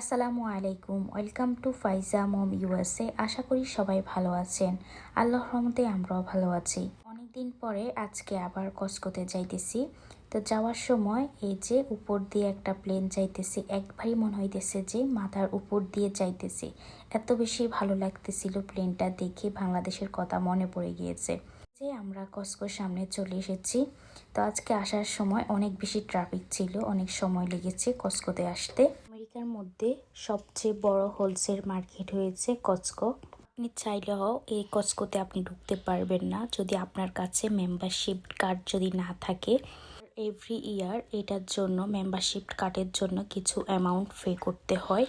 আসসালামু আলাইকুম, welcome to Faiza mom USA. আশা করি সবাই ভালো আছেন। আল্লাহ রহমতে আমরাও ভালো আছি। অনেকদিন পরে আজকে আবার কসকোতে যাইতেছি। তো যাওয়ার সময় এই যে উপর দিয়ে একটা প্লেন যাইতেছে, একবারই মনে হইতেছে যে মাথার উপর দিয়ে যাইতেছে। এত বেশি ভালো লাগতেছিল প্লেনটা দেখে, বাংলাদেশের কথা মনে পড়ে গিয়েছে। যে আমরা কসকোর সামনে চলে এসেছি। তো আজকে আসার সময় অনেক বেশি ট্রাফিক ছিল, অনেক সময় লেগেছে কসকোতে আসতে। আমেরিকার মধ্যে সবচেয়ে বড় হোলসেল মার্কেট হয়েছে কসকো। আপনি চাইলেও এই কসকোতে আপনি ঢুকতে পারবেন না। যদি আপনার কাছে মেম্বারশিপ কার্ড যদি না থাকে এভরি ইয়ার এটার জন্য মেম্বারশিপ কার্ডের জন্য কিছু অ্যামাউন্ট পে করতে হয়।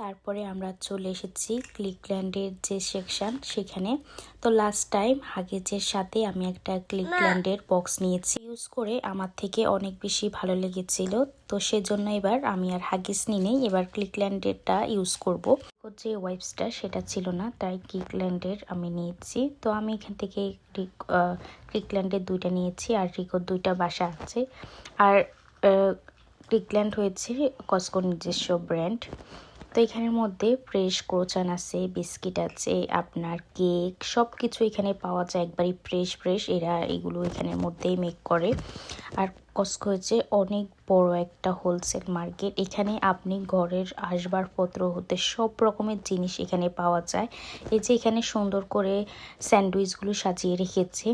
তারপরে আমরা চলে এসেছি ক্লিকল্যান্ডের যে সেকশন সেখানে। তো লাস্ট টাইম হাগেজের সাথে আমি একটা ক্লিকল্যান্ডের বক্স নিয়েছি। ইউজ করে আমার থেকে অনেক বেশি ভালো লেগেছিল। তো সেজন্য এবার আমি আর হাগিস নিয়ে নেই এবার ক্লিকল্যান্ডেরটা ইউজ করব। যে ওয়াইপসটা সেটা ছিল না তাই ক্লিকল্যান্ডের আমি নিয়েছি। তো আমি এখান থেকে ক্লিকল্যান্ডের দুইটা নিয়েছি আর রিকোর দুইটা বাসা আছে। আর ক্লিকল্যান্ড হয়েছে কসকোর নিজস্ব ব্র্যান্ড তো এখানের মধ্যে ফ্রেশ ক্রোচান আছে, বিস্কিট আছে, আপনার কেক সব কিছু এখানে পাওয়া যায় একবারই ফ্রেশ ফ্রেশ এরা এগুলো এখানের মধ্যেই মেক করে। আর কস্কো হচ্ছে অনেক বড় একটা হোলসেল মার্কেট এখানে আপনি ঘরের আসবাবপত্র হতে সব রকমের জিনিস এখানে পাওয়া যায়। এই যে এখানে সুন্দর করে স্যান্ডউইচগুলো সাজিয়ে রেখেছে।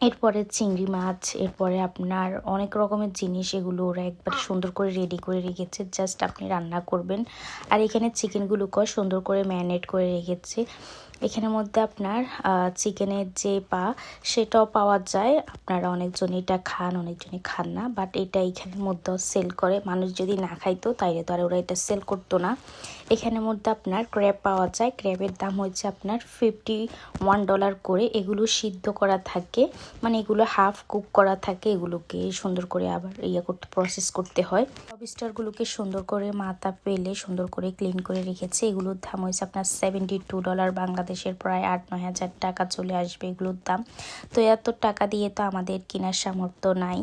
এরপরে চিংড়ি মাছ, এরপরে আপনার অনেক রকমের জিনিস এগুলো ওরা একবার সুন্দর করে রেডি করে রেখেছে। জাস্ট আপনি রান্না করবেন। আর এখানে চিকেনগুলোকেও সুন্দর করে ম্যারিনেট করে রেখেছে। এখানের মধ্যে আপনার চিকেনের যে পা, সেটাও পাওয়া যায়। আপনারা অনেকজন এটা খান, অনেকজনই খান না বাট এটা এখানের মধ্যেও সেল করে। মানুষ যদি না খাইতো, তাইলে তো আর ওরা এটা সেল করতো না। এখানের মধ্যে আপনার ক্র্যাব পাওয়া যায়। ক্র্যাবের দাম হচ্ছে আপনার ফিফটি ওয়ান ডলার করে। এগুলো সিদ্ধ করা থাকে। মানে এগুলো হাফ কুক করা থাকে। এগুলোকে সুন্দর করে আবার ইয়ে করতে প্রসেস করতে হয়। লবিস্টারগুলোকে সুন্দর করে মাথা পেলে, সুন্দর করে ক্লিন করে রেখেছে। এগুলোর দাম হয়েছে আপনার সেভেন্টি টু ডলার বাংলাদেশের প্রায় আট, নয় হাজার টাকা চলে আসবে এগুলোর দাম। তো এত টাকা দিয়ে তো আমাদের কেনার সামর্থ্য নাই।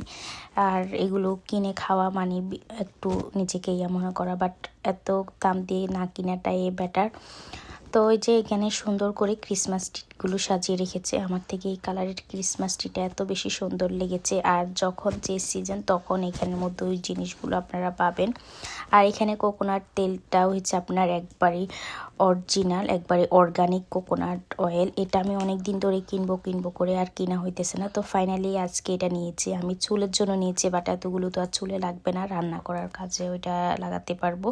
আর এগুলো কিনে খাওয়া মানে একটু নিজেকে ইয়া মনে করা বাট এত দাম দিয়ে না কিনাটাই বেটার তো ওই যে এখানে সুন্দর করে ক্রিসমাস ট্রিটগুলো সাজিয়ে রেখেছে। আমার থেকে এই কালারের ক্রিসমাস ট্রিটা এত বেশি সুন্দর লেগেছে। আর যখন যে সিজন তখন এখানের মধ্যে ওই জিনিসগুলো আপনারা পাবেন। আর এখানে কোকোনাট তেলটা হচ্ছে আপনার একবারই অরিজিনাল, একবারে অর্গানিক কোকোনাট অয়েল এটা আমি অনেক দিন ধরে কিনবো কিনবো করে আর কিনা হইতেছে না। তো ফাইনালি আজকে এটা নিয়েছি। আমি চুলের জন্য নিয়েছি বাট এতগুলো তো আর চুলে লাগবে না। রান্না করার কাজে ওইটা লাগাতে পারব।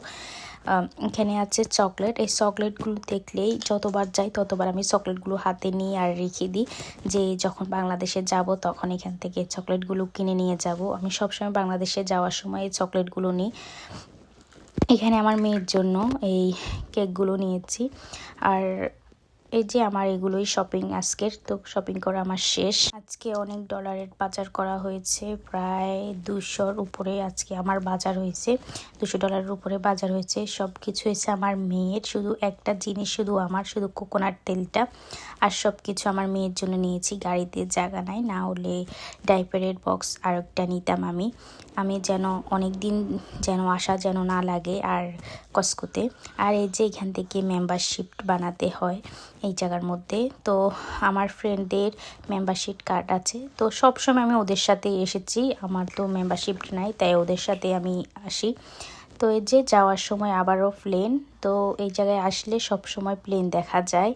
এখানে আছে চকলেট এই চকলেটগুলো দেখলেই যতবার যাই, ততবার আমি চকলেটগুলো হাতে নিয়ে আর রেখে দিই। যে যখন বাংলাদেশে যাব, তখন এখান থেকে চকলেটগুলো কিনে নিয়ে যাব। আমি সবসময় বাংলাদেশে যাওয়ার সময় এই চকলেটগুলো নিই। এখানে আমার মেয়ের জন্য এই কেকগুলো নিয়েছি। আর এই যে আমার এগুলোই শপিং আজকের, তো শপিং করা আমার শেষ। আজকে অনেক ডলারের বাজার করা হয়েছে, প্রায় দুশোর উপরে আজকে আমার বাজার হয়েছে। দুশো ডলারের উপরে বাজার হয়েছে সব কিছু হয়েছে আমার মেয়ের। শুধু একটা জিনিস, শুধু আমার, শুধু কোকোনাট তেলটা। আর সব কিছু আমার মেয়ের জন্য নিয়েছি। গাড়িতে জায়গা নাই, না হলে ডাইপারের বক্স আর একটা নিতাম আমি। আমি যেন অনেক দিন যেন আসা যেন না লাগে আর কসকোতে। আর এই যে এখান থেকে মেম্বারশিপ বানাতে হয় এই জায়গার মধ্যে। তো আমার ফ্রেন্ডদের মেম্বারশিপ কার্ড আছে। তো সব সময় আমি ওদের সাথে এসেছি। আমার তো মেম্বারশিপ নাই, তাই ওদের সাথে আমি আসি। তো এই যে যাওয়ার সময় আবারও প্লেন তো এই জায়গায় আসলে সব সময় প্লেন দেখা যায়।